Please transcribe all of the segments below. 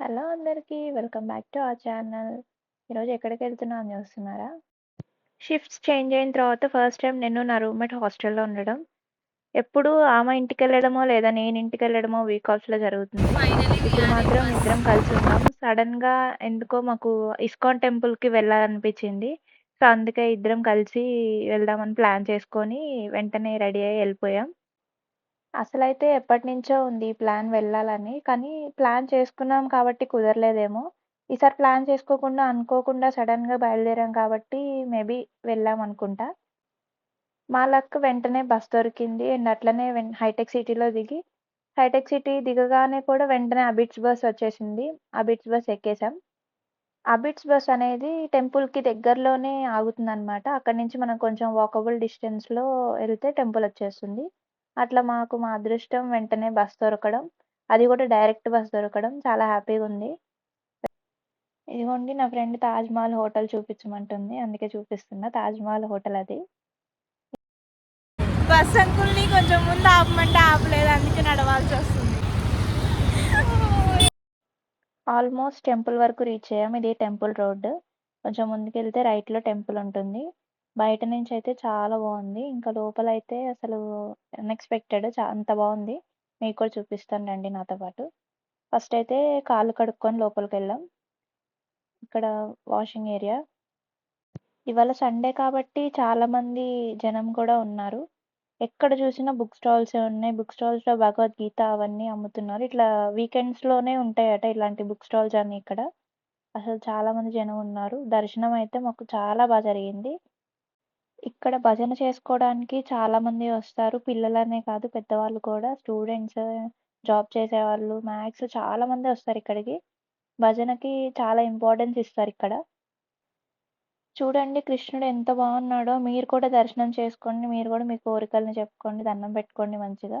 Hello అందరికీ. Welcome back to our channel. ఈరోజు ఎక్కడికెళ్తున్నా అని చూస్తున్నారా? షిఫ్ట్స్ చేంజ్ అయిన తర్వాత ఫస్ట్ టైమ్ నేను నా రూమ్‌మేట్ హాస్టల్‌లో ఉండడం. ఎప్పుడూ ఆమె ఇంటికెళ్ళడమో, లేదా నేను ఇంటికెళ్ళడమో వీక్ ఆఫ్స్‌లో జరుగుతుంది. ఇప్పుడు మాత్రం ఇద్దరం కలిసున్నాం. సడెన్‌గా ఎందుకో మాకు ఇస్కాన్ టెంపుల్‌కి వెళ్ళాలనిపించింది. సో, అందుకే ఇద్దరం కలిసి వెళ్దామని ప్లాన్ చేసుకొని, వెంటనే రెడీ అయ్యి ఎళ్ళిపోయాం. అసలైతే ఎప్పటినుంచో ఉంది ఈ ప్లాన్ వెళ్ళాలని. కానీ ప్లాన్ చేసుకున్నాం కాబట్టి కుదరలేదేమో! ఈసారి ప్లాన్ చేసుకోకుండా అనుకోకుండా సడెన్‌గా బయలుదేరాం కాబట్టి మేబీ వెళ్ళామనుకుంటా. మా లక్ వెంటనే బస్ దొరికింది. అండ్ అట్లనే వెన్ హైటెక్ సిటీలో దిగి, హైటెక్ సిటీ దిగగానే కూడా వెంటనే అబిడ్స్ బస్ వచ్చేసింది. అబిడ్స్ బస్ ఎక్కేసాం. అబిడ్స్ బస్ అనేది టెంపుల్‌కి దగ్గరలోనే ఆగుతుందనమాట. అక్కడి నుంచి మనం కొంచెం వాకబుల్ డిస్టెన్స్‌లో ఎళ్తే టెంపుల్ వచ్చేస్తుంది. అట్లా మాకు మా అదృష్టం వెంటనే బస్ దొరకడం. అది కూడా డైరెక్ట్ బస్ దొరకడం చాలా హ్యాపీగుంది. ఇదిగోండి నా ఫ్రెండ్ తాజ్‌మహల్ హోటల్ చూపించమంటుంది. అందుకే చూపిస్తున్నా. తాజ్‌మహల్ హోటల్ అది. బస్ అంకుల్ని కొంచెం ముందు ఆపమంటే ఆపలేదు అందుకే నడవాల్సి వస్తుంది ఆల్మోస్ట్ టెంపుల్ వరకు రీచ్ అయ్యాం. ఇది టెంపుల్ రోడ్. కొంచెం ముందుకెళ్తే రైట్‌లో టెంపుల్ ఉంటుంది. బయట నుంచి అయితే చాలా బాగుంది ఇంకా లోపలైతే అసలు అన్‌ఎక్స్‌పెక్టెడ్ చ అంత బాగుంది మీకు కూడా చూపిస్తాను రండి నాతో పాటు. ఫస్ట్ అయితే కాళ్ళు కడుక్కొని లోపలికెళ్ళాం. ఇక్కడ వాషింగ్ ఏరియా. ఇవాళ సండే కాబట్టి చాలామంది జనం కూడా ఉన్నారు. ఎక్కడ చూసినా బుక్ స్టాల్సే ఉన్నాయి. బుక్ స్టాల్స్‌లో భగవద్గీత అవన్నీ అమ్ముతున్నారు. ఇట్లా వీకెండ్స్‌లోనే ఉంటాయట ఇలాంటి బుక్ స్టాల్స్ అన్నీ ఇక్కడ. అసలు చాలామంది జనం ఉన్నారు. దర్శనం అయితే మాకు చాలా బా జరిగింది. ఇక్కడ భజన చేసుకోవడానికి చాలామంది వస్తారు. పిల్లలనే కాదు పెద్దవాళ్ళు కూడా స్టూడెంట్స్, జాబ్ చేసేవాళ్ళు చాలా చాలామంది వస్తారు ఇక్కడికి. భజనకి చాలా ఇంపార్టెన్స్ ఇస్తారు ఇక్కడ చూడండి కృష్ణుడు ఎంత బాగున్నాడో! మీరు కూడా దర్శనం చేసుకోండి. మీరు కూడా మీ కోరికలని చెప్పుకోండి. దండం పెట్టుకోండి మంచిగా.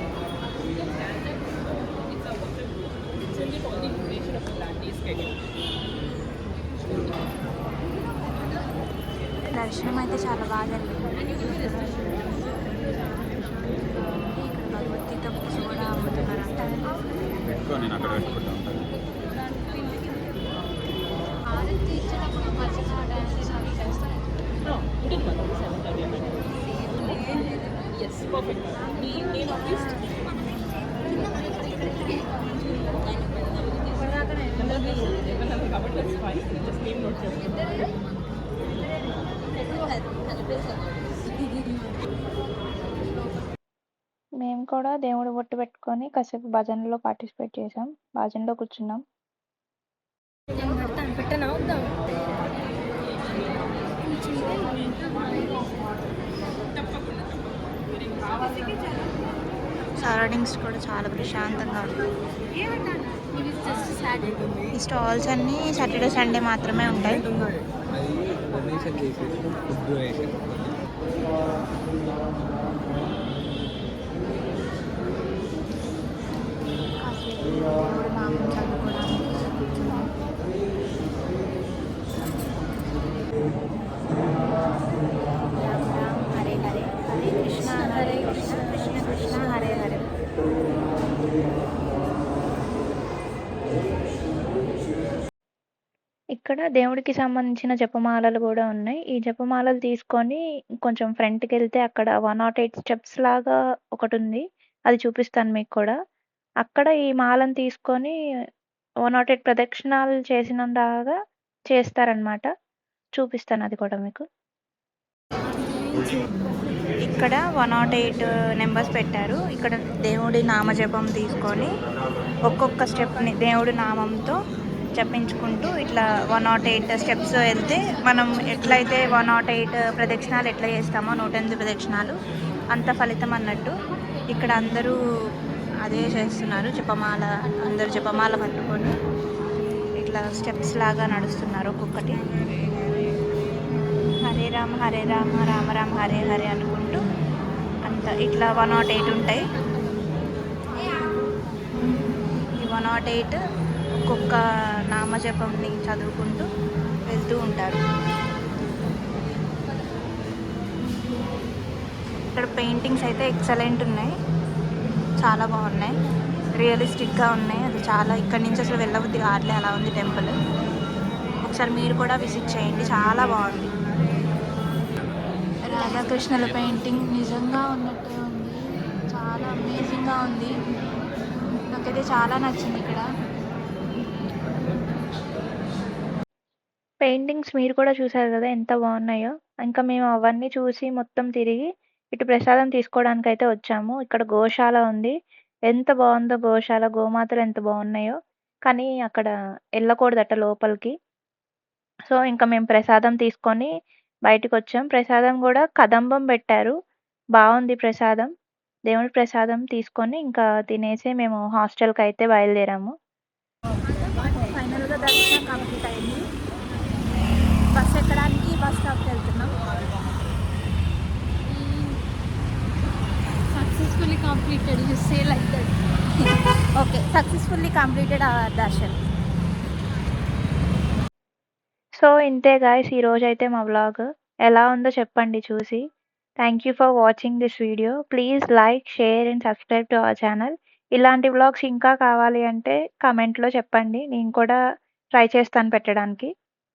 దర్శనం అయితే చాలా బాగా జరిగింది. ఇక్కడ భగవద్గీత బుక్స్ కూడా అమ్ముతున్నారంట. పెట్టుకో నేను అక్కడ పెట్టుకుంటా ఉంటాను మేము కూడా దేవుడి బొట్టు పెట్టుకొని కాసేపు భజనలో పార్టిసిపేట్ చేసాం. భజనలో కూర్చున్నాం. సరౌండింగ్స్ కూడా చాలా ప్రశాంతంగా ఉంది ఈ స్టాల్స్ అన్నీ సాటర్డే సండే మాత్రమే ఉంటాయి રિકગ્નિશન જે છે બધું રહેશે ఇక్కడ దేవుడికి సంబంధించిన జపమాలలు కూడా ఉన్నాయి. ఈ జపమాలలు తీసుకొని కొంచెం ఫ్రంట్‌కెళ్తే అక్కడ 108 స్టెప్స్ లాగా ఒకటి ఉంది అది చూపిస్తాను మీకు కూడా. అక్కడ ఈ మాలను తీసుకొని 108 ప్రదక్షిణాలు చేసినంలాగా చేస్తారనమాట. చూపిస్తాను అది కూడా మీకు. ఇక్కడ వన్ నాట్ ఎయిట్ నెంబర్స్ పెట్టారు. ఇక్కడ దేవుడి నామజపం తీసుకొని ఒక్కొక్క స్టెప్‌ని దేవుడి నామంతో చెప్పించుకుంటూ ఇట్లా 108 స్టెప్స్ వెళ్తే మనం ఎట్లయితే 108 ప్రదక్షిణాలు ఎట్లా చేస్తామో 108 ప్రదక్షిణాలు అంత ఫలితం అన్నట్టు. ఇక్కడ అందరూ అదే చేస్తున్నారు. జపమాల అందరూ జపమాల పట్టుకొని ఇట్లా స్టెప్స్ లాగా నడుస్తున్నారు ఒక్కొక్కటి. హరే రామ హరే రామ రామ రామ హరే హరే అనుకుంటూ అంత ఇట్లా 108 ఉంటాయి. ఈ 108 ఒక్కొక్క నామజపంని చదువుకుంటూ వెళ్తూ ఉంటారు. ఇక్కడ పెయింటింగ్స్ అయితే ఎక్సలెంట్ ఉన్నాయి. చాలా బాగున్నాయి. రియలిస్టిక్‌గా ఉన్నాయి. అది చాలా ఇక్కడి నుంచి అసలు వెళ్ళవద్దు కావట్లే అలా ఉంది టెంపుల్. ఒకసారి మీరు కూడా విజిట్ చేయండి. చాలా బాగుంది. రాధాకృష్ణుల పెయింటింగ్ నిజంగా ఉన్నట్టే ఉంది. చాలా అమేజింగ్‌గా ఉంది. నాకైతే చాలా నచ్చింది ఇక్కడ. పెయింటింగ్స్ మీరు కూడా చూసారు కదా! ఎంత బాగున్నాయో. ఇంకా మేము అవన్నీ చూసి మొత్తం తిరిగి ఇటు ప్రసాదం తీసుకోవడానికి అయితే వచ్చాము. ఇక్కడ గోశాల ఉంది. ఎంత బాగుందో గోశాల. గోమాతలు ఎంత బాగున్నాయో. కానీ అక్కడ వెళ్ళకూడదట లోపలికి. సో, ఇంకా మేము ప్రసాదం తీసుకొని బయటికొచ్చాం. ప్రసాదం కూడా కదంబం పెట్టారు. బాగుంది ప్రసాదం. దేవుడి ప్రసాదం తీసుకొని ఇంకా తినేసి మేము హాస్టల్కి అయితే బయలుదేరాము. ఫైనల్‌గా దర్శనం కంప్లీట్ అయింది. బస్ స్టాప్‌కి వెళ్తున్నాం. Successfully completed you say like that okay successfully completed our Darshan. So, ఇంతే గాయ్స్ ఈరోజైతే మా వ్లాగ్. ఎలా ఉందో చెప్పండి చూసి. Thank you for watching this video. Please like, share and subscribe to our channel. ఇలాంటి వ్లాగ్స్ ఇంకా కావాలి అంటే కామెంట్‌లో చెప్పండి. నేను కూడా ట్రై చేస్తాను పెట్టడానికి.